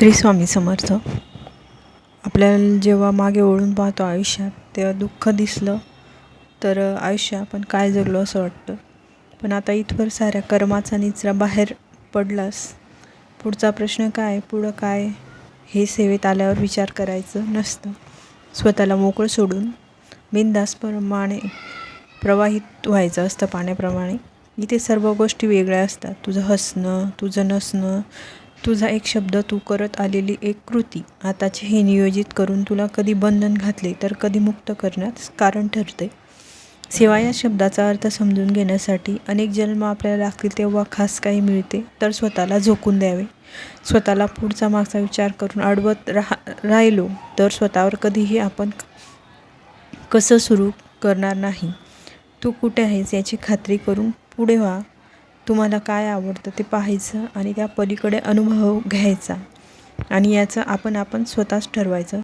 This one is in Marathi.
श्री स्वामी समर्थ. आपल्याला जेव्हा मागे वळून पाहतो आयुष्यात तेव्हा दुःख दिसलं तर आयुष्य आपण काय जगलो असं वाटतं? पण आता इथवर साऱ्या कर्माचा निचरा बाहेर पडलास. पुढचा प्रश्न काय? पुढं काय? हे सेवेत आल्यावर विचार करायचं नसतं. स्वतःला मोकळं सोडून बिनदासप्रमाणे प्रवाहित व्हायचं असतं पाण्याप्रमाणे. इथे सर्व गोष्टी वेगळ्या असतात. तुझं हसणं तुझं नसणं तुझा एक शब्द तू करत आलेली एक कृती आताचे हे नियोजित करून तुला कधी बंधन घातले तर कधी मुक्त करण्यात कारण ठरते. सेवा या शब्दाचा अर्थ समजून घेण्यासाठी अनेक जन्म आपल्याला लागतील तेव्हा खास काही मिळते तर स्वतःला झोकून द्यावे. स्वतःला पुढचा मागचा विचार करून अडवत राहा राहिलो तर स्वतःवर कधीही आपण कसं सुरू करणार नाही. तू कुठे आहेस याची खात्री करून पुढे व्हा. तुम्हाला काय आवडतं ते पाहायचं आणि त्या पलीकडे अनुभव घ्यायचा. आणि याचं आपण आपण स्वतःच ठरवायचं.